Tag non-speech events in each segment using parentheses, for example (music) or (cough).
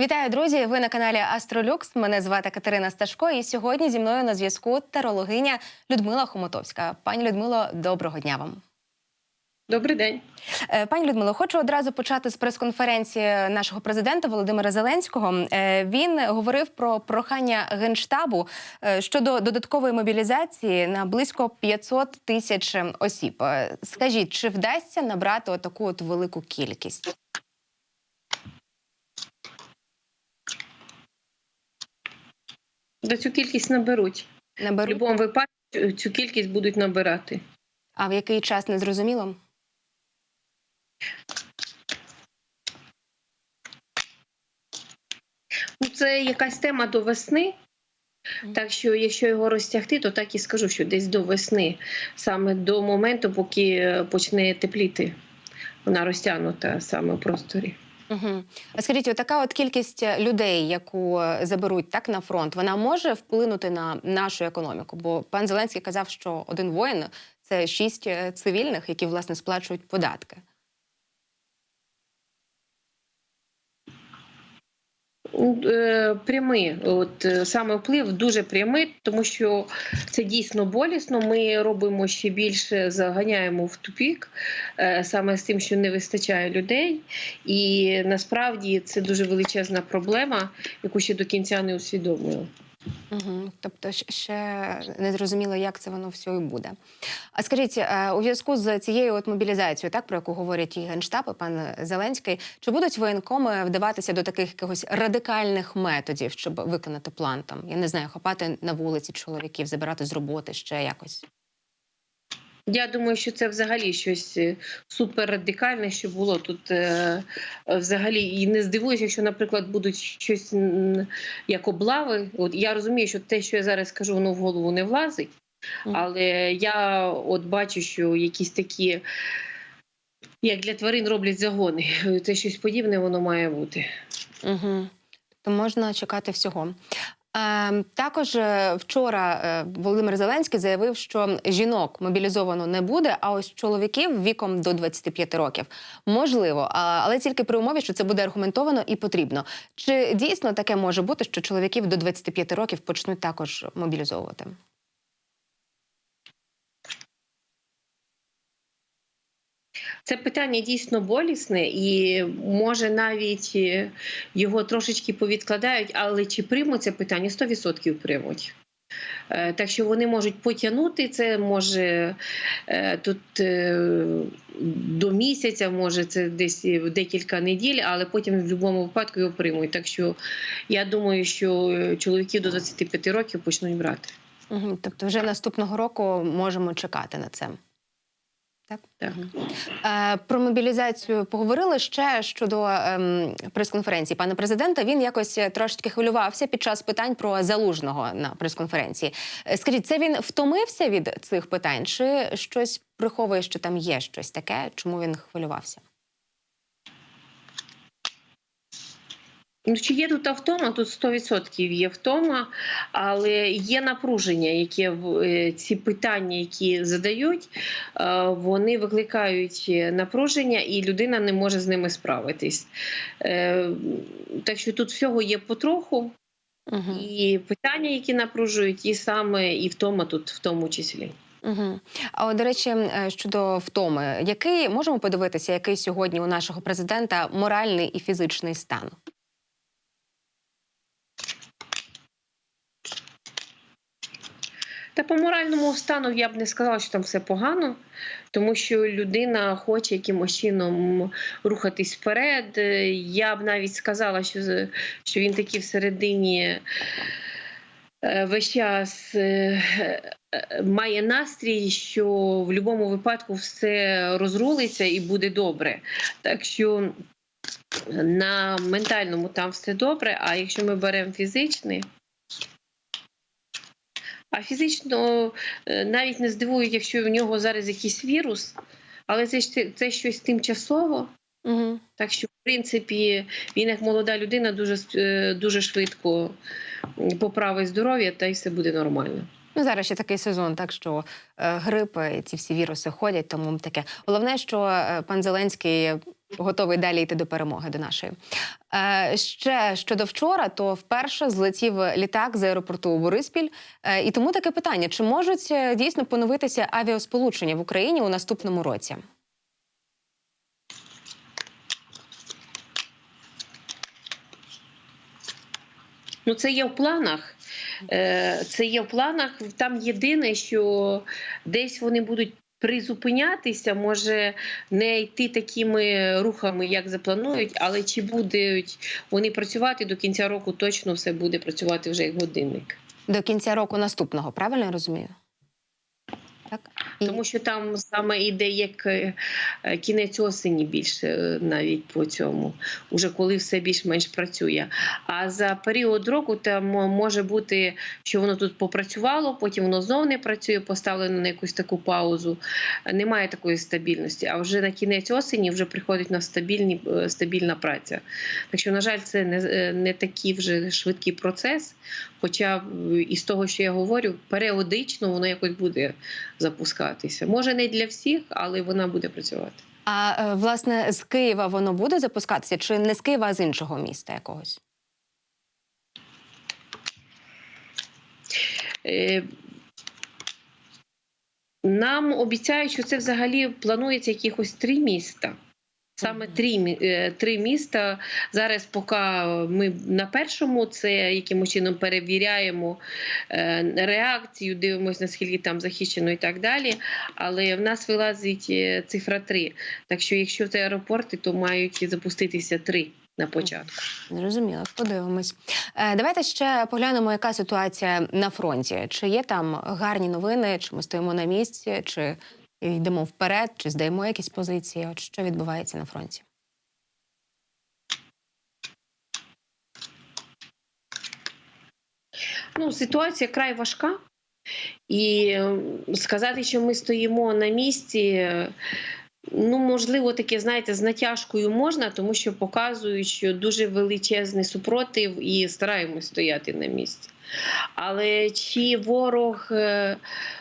Вітаю, друзі! Ви на каналі Астролюкс. Мене звати Катерина Сташко. І сьогодні зі мною на зв'язку тарологиня Людмила Хомутовська. Пані Людмило, доброго дня вам. Добрий день. Е, Пані Людмило, хочу одразу почати з прес-конференції нашого президента Володимира Зеленського. Е, Він говорив про прохання генштабу е, щодо додаткової мобілізації на близько 500 тисяч осіб. Скажіть, чи вдасться набрати отаку от велику кількість? Да цю кількість наберуть. В будь-якому випадку цю- кількість будуть набирати. А в який час не зрозуміло? Ну, це якась тема до весни. Так що, якщо його розтягти, то так і скажу, що десь до весни, саме до моменту, поки е, почне тепліти. Вона розтягнута саме в просторі. Угу. Скажіть, отака от кількість людей, яку е, заберуть так на фронт, вона може вплинути на нашу економіку? Бо пан Зеленський казав, що один воїн це шість е, цивільних, які власне сплачують податки. Ну, е, Прямий, от е, саме вплив дуже прямий, тому що це дійсно болісно. Ми робимо ще більше, заганяємо в тупік е, саме з тим, що не вистачає людей, і насправді це дуже величезна проблема, яку ще до кінця не усвідомлюємо. Угу. Тобто ще не зрозуміло, як це воно все і буде. А скажіть, е, у зв'язку з цією от мобілізацією, так про яку говорять і генштаб, і пан Зеленський, чи будуть воєнкоми вдаватися до таких якихось радикальних методів, щоб виконати план там? Я не знаю, хапати на вулиці чоловіків, забирати з роботи ще якось. Я думаю, що це взагалі щось е, суперрадикальне, що було тут е, е, взагалі. І не здивуюся, якщо, наприклад, будуть щось як облави. От я розумію, що те, що я зараз скажу, воно в голову не влазить. Але я от бачу, що якісь такі, як для тварин роблять загони. (laughs) Це щось подібне, воно має бути. Угу. То можна чекати всього. Е, також е, вчора е, Володимир Зеленський заявив, що жінок мобілізовано не буде, а ось чоловіків віком до 25 років можливо, але тільки при умові, що це буде аргументовано і потрібно. Чи дійсно таке може бути, що чоловіків до 25 років почнуть також мобілізовувати? Це питання дійсно болісне, і може навіть е, його трошечки повідкладають, але чи приймуть це питання? 100% приймуть. Е, Так що вони можуть потягнути це, може е, тут до місяця, може це десь декілька неділь, але потім в будь-якому випадку його приймуть. Так що я думаю, що чоловіків до 25 років почнуть брати. Тобто, вже наступного року можемо чекати на це. Так? Так. Е, про мобілізацію поговорили ще щодо е, прес-конференції пана президента. Він якось трошечки хвилювався під час питань про залужного на прес-конференції. Е, Скажіть, це він втомився від цих питань, чи щось приховує, що там є щось таке? Чому він хвилювався? Ну, чи є тут втома? Тут 100% є втома, але є напруження, яке в е, ці питання, які задають, е, вони викликають е, напруження, і людина не може з ними справитись. Так що тут всього є потроху, Угу. і питання, які напружують, і саме і втома тут в тому числі. Угу. А от, до речі, щодо втоми, який можемо подивитися, який сьогодні у нашого президента моральний і фізичний стан? Та по моральному стану я б не сказала, що там все погано, тому що людина хоче якимось чином рухатись вперед. Я б навіть сказала, що, що він такий всередині е, весь час е, е, має настрій, що в будь-якому випадку все розрулиться і буде добре. Так що на ментальному там все добре, а якщо ми беремо фізичний. А фізично е, навіть не здивують, якщо в нього зараз якийсь вірус, але це, це щось тимчасово. Угу. Так що, в принципі, він як молода людина дуже, е, дуже швидко поправить здоров'я, та й все буде нормально. Ну, зараз ще такий сезон, так що е, грип, і ці всі віруси ходять, тому таке. Головне, що е, пан Зеленський готовий далі йти до перемоги до нашої. Е, ще щодо вчора, то вперше злетів літак з аеропорту Бориспіль. Е, і тому таке питання: чи можуть е, дійсно поновитися авіасполучення в Україні у наступному році? Ну, це є в планах. Е, Це є в планах. Там єдине, що десь вони будуть призупинятися, може не йти такими рухами, як запланують, але чи будуть вони працювати до кінця року, точно все буде працювати вже як годинник. До кінця року наступного, правильно я розумію? Так? Тому що там саме іде як е, е, кінець осені більше е, навіть по цьому, уже коли все більш-менш працює. А за період року там може бути, що воно тут попрацювало, потім воно знов не працює, поставлено на якусь таку паузу. Немає такої стабільності. А вже на кінець осені вже приходить на стабільні, стабільна праця. Так що, на жаль, це не, не такий вже швидкий процес. Хоча із того, що я говорю, періодично воно якось буде запускатися. Може не для всіх, але вона буде працювати. А е, власне з Києва воно буде запускатися, чи не з Києва, а з іншого міста якогось? Е, Нам обіцяють, що це взагалі планується якихось три міста. Саме три, е, три міста. Зараз, поки ми на першому це якимось чином перевіряємо е, реакцію, дивимося, наскільки там захищено і так далі. Але в нас вилазить е, цифра 3. Так що, якщо це аеропорти, то мають запуститися три на початку. Зрозуміло, подивимось. Давайте ще поглянемо, яка ситуація на фронті. Чи є там гарні новини, чи ми стоїмо на місці, чи йдемо вперед, чи здаємо якісь позиції? От що відбувається на фронті? Ну, ситуація край важка. І сказати, що ми стоїмо на місці, ну, можливо, таке, знаєте, з натяжкою можна, тому що показують, що дуже величезний супротив і стараємось стояти на місці. Але чи ворог е,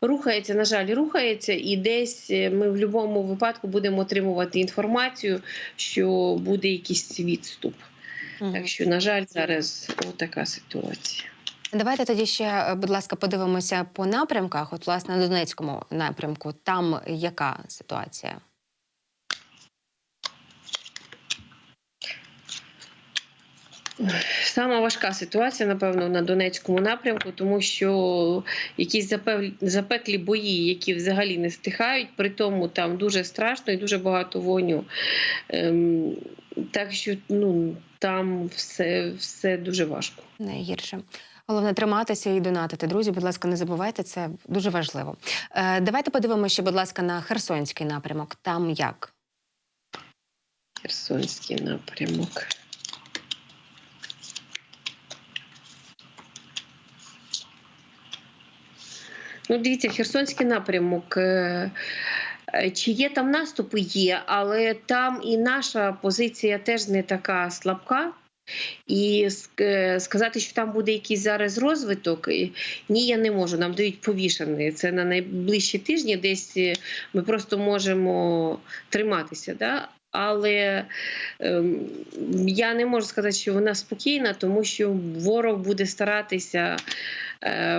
рухається, на жаль, рухається, і десь е, ми в будь-якому випадку будемо отримувати інформацію, що буде якийсь відступ. Мгм. Так що, на жаль, зараз така ситуація. Давайте тоді ще, е, будь ласка, подивимося по напрямках. От, власне, на Донецькому напрямку, там яка ситуація? Сама важка ситуація, напевно, на Донецькому напрямку, тому що якісь запеклі бої, які взагалі не стихають, при тому там дуже страшно і дуже багато вогню. Ем, так що ну, там все, все дуже важко. Найгірше. Головне триматися і донатити. Друзі, будь ласка, не забувайте, це дуже важливо. Е, давайте подивимося ще, будь ласка, на Херсонський напрямок. Там як? Херсонський напрямок. Ну, дивіться, Херсонський напрямок. е, е, Чи є там наступи? Є, але там і наша позиція теж не така слабка. І е, сказати, що там буде якийсь зараз розвиток, ні, я не можу. Нам дають повішаний. Це на найближчі тижні. Десь ми просто можемо триматися. Да? Але ем, я не можу сказати, що вона спокійна, тому що ворог буде старатися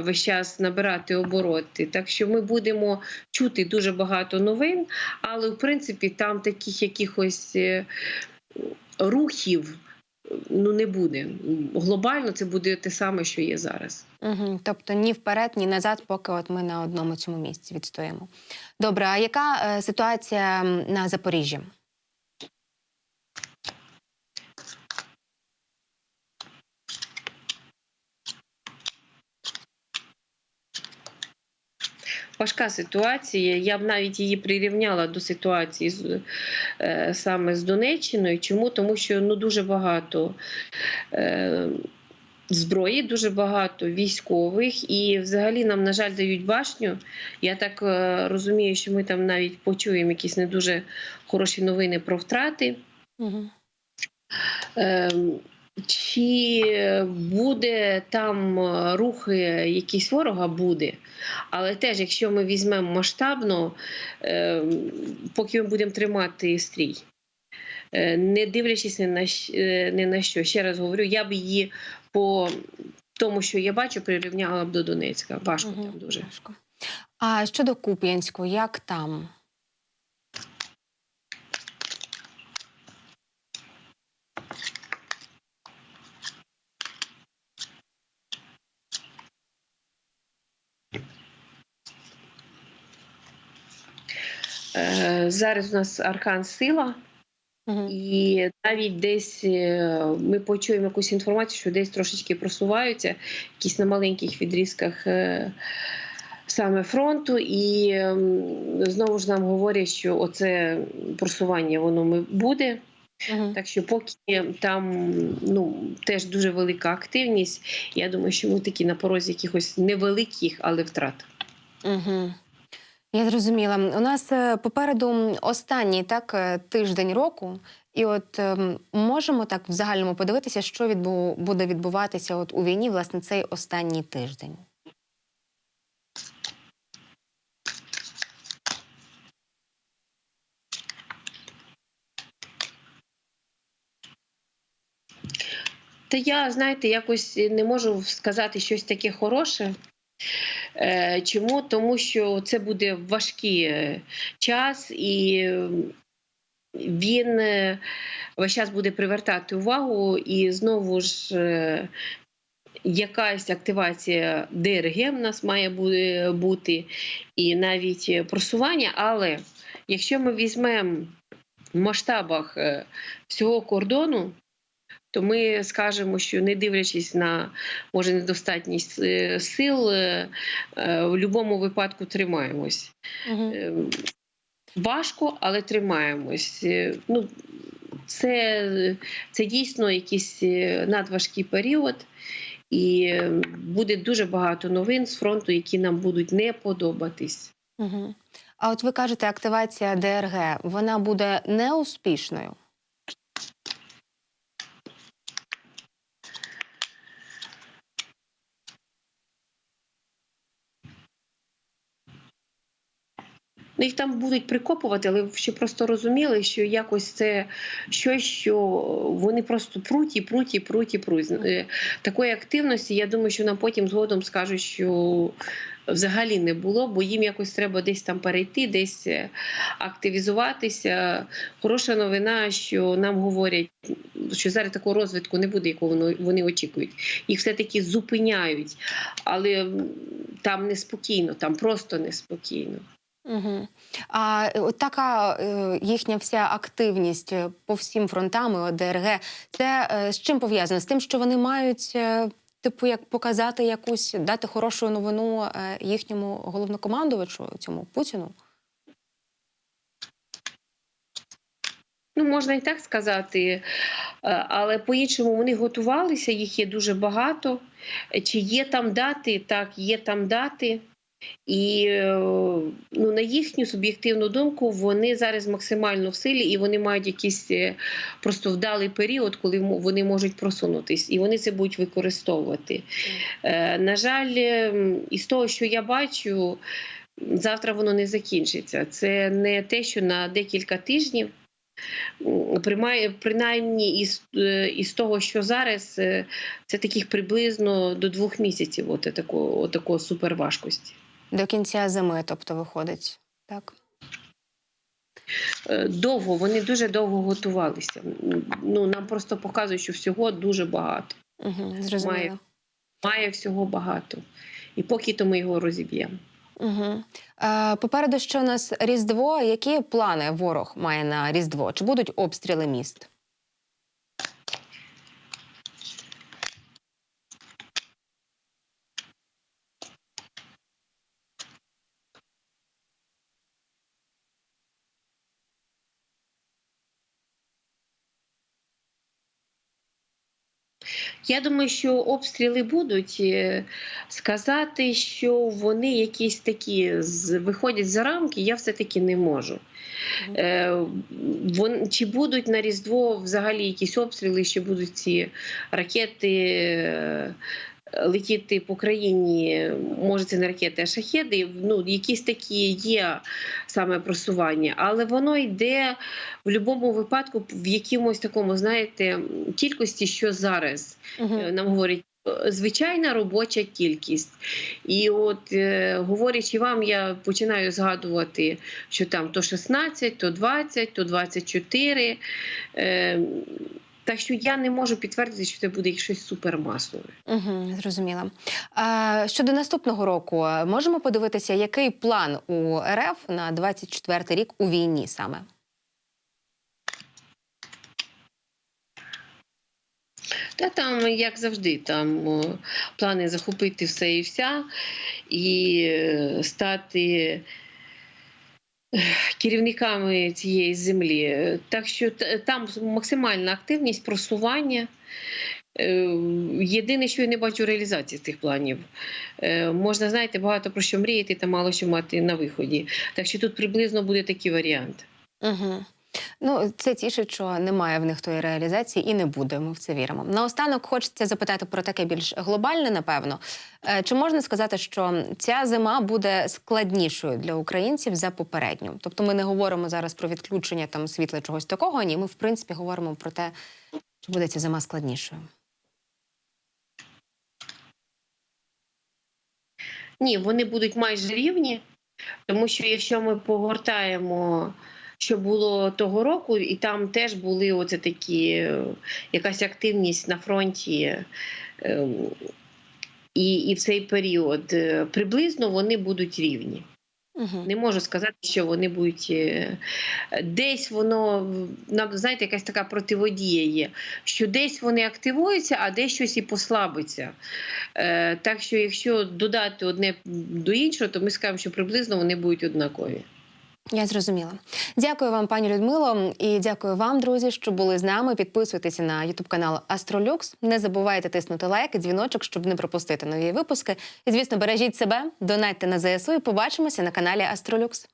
весь час набирати обороти. Так що ми будемо чути дуже багато новин, але в принципі там таких якихось е, рухів ну, не буде. Глобально це буде те саме, що є зараз. Угу. Тобто ні вперед, ні назад, поки от ми на одному цьому місці відстоїмо. Добре, а яка е, ситуація на Запоріжжі? Важка ситуація. Я б навіть її прирівняла до ситуації з, е, саме з Донеччиною. Чому? Тому що ну, дуже багато. Е, Зброї дуже багато військових, і взагалі нам, на жаль, дають башню. Я так е, розумію, що ми там навіть почуємо якісь не дуже хороші новини про втрати. Угу. Ем, Чи буде там е, рухи якісь ворога буде, але теж, якщо ми візьмемо масштабно, ем, поки ми будемо тримати стрій. е, не дивлячись ні на, е, ні на що. Ще раз говорю, я б її по тому, що я бачу, прирівняла б до Донецька. Важко Мгм, там дуже. Важко. А щодо Куп'янську, як там? Зараз у нас аркан сила. Мгм. І навіть десь е, ми почуємо якусь інформацію, що десь трошечки просуваються, якісь на маленьких відрізках е, саме фронту. І ем, знову ж нам говорять, що оце просування воно буде. Мгм. Так що, поки там ну, теж дуже велика активність, я думаю, що ми такі на порозі якихось невеликих, але втрат. Угу. Я зрозуміла. У нас е, попереду останній так е, тиждень року, і от ем, можемо так в загальному подивитися, що відбу... буде відбуватися от у війні, власне, цей останній тиждень. Та я, знаєте, якось не можу сказати щось таке хороше. Е, Чому? Тому що це буде важкий е, час, і він е, весь час буде привертати увагу, і знову ж якась активація ДРГ в нас має бути, і навіть просування. Але якщо ми візьмемо в масштабах всього кордону, то ми скажемо, що не дивлячись на може недостатність е, сил, е, е, в будь-якому випадку тримаємось. Угу. Важко, але тримаємось. Ну, це, це дійсно якийсь надважкий період, і е, буде дуже багато новин з фронту, які нам будуть не подобатись. Угу. А от ви кажете, активація ДРГ вона буде неуспішною. Їх там будуть прикопувати, але ще просто розуміли, що якось це щось, що вони просто пруть і пруть і пруть і пруть. Е, Такої активності, я думаю, що нам потім згодом скажуть, що взагалі не було, бо їм якось треба десь там перейти, десь е, активізуватися. Хороша новина, що нам говорять, що зараз такого розвитку не буде, якого вони очікують. Їх все-таки зупиняють, але там неспокійно, там просто неспокійно. Угу. А е, от така е, їхня вся активність е, по всім фронтам і ОДРГ, це з чим пов'язано? З тим, що вони мають, типу, як показати якусь, дати хорошу новину їхньому головнокомандувачу, цьому Путіну? Ну, можна і так сказати, але по-іншому вони готувалися, їх є дуже багато. Чи є там дати? Так, є там дати. І е, ну, на їхню суб'єктивну думку, вони зараз максимально в силі і вони мають якийсь е, просто вдалий період, коли вони можуть просунутись, і вони це будуть використовувати. Е, На жаль, із того, що я бачу, завтра воно не закінчиться. Це не те, що на декілька тижнів. Принаймні із, із того, що зараз, це таких приблизно до двох місяців от такого, от такого суперважкості. До кінця зими, тобто, виходить. Так. Е, Довго, вони дуже довго готувалися. Ну, нам просто показують, що всього дуже багато. Угу, зрозуміло. Має. Має всього багато. І поки то ми його розіб'ємо. Угу. Е, попереду що у нас Різдво. Які плани ворог має на Різдво? Чи будуть обстріли міст? Я думаю, що обстріли будуть. Е, Сказати, що вони якісь такі виходять за рамки, я все-таки не можу. Е, чи будуть на Різдво взагалі якісь обстріли, чи будуть ці ракети е, летіти по країні, може це не ракети, а шахеди. Ну, якісь такі є саме просування, але воно йде в будь-якому випадку в якомусь такому, знаєте, кількості, що зараз. Е, Нам говорять. Звичайна робоча кількість, і от е, говорячи вам, я починаю згадувати, що там то 16, то 20, то 24. Е, так що я не можу підтвердити, що це буде щось супермасове. Угу, зрозуміла. А, щодо наступного року, можемо подивитися, який план у РФ на 24 рік у війні саме? Та там, як завжди, там плани захопити все і вся, і е, стати керівниками цієї землі. Так що там максимальна активність, просування. Е, Єдине, що я не бачу реалізації цих планів. Е, Можна, знаєте, багато про що мріяти та мало що мати на виході. Так що тут приблизно буде такий варіант. Угу. Ну, це тішить, що немає в них тої реалізації і не буде. Ми в це віримо. Наостанок хочеться запитати про таке більш глобальне, напевно. Е, Чи можна сказати, що ця зима буде складнішою для українців за попередню? Тобто, ми не говоримо зараз про відключення там світла чогось такого. Ні, ми в принципі говоримо про те, чи буде ця зима складнішою. Ні, вони будуть майже рівні, тому що якщо ми погортаємо, що було того року, і там теж були оце такі е, якась активність на фронті. ем, І, і в цей період е, приблизно вони будуть рівні. Угу. Не можу сказати, що вони будуть е, десь воно знаєте, якась така противодія є, що десь вони активуються, а десь щось і послабиться. Так що, якщо додати одне до іншого, то ми скажемо, що приблизно вони будуть однакові. Я зрозуміла. Дякую вам, пані Людмило, і дякую вам, друзі, що були з нами. Підписуйтеся на ютуб канал Астролюкс. Не забувайте тиснути лайк і дзвіночок, щоб не пропустити нові випуски. І звісно, бережіть себе, донайте на ЗСУ і побачимося на каналі Астролюкс.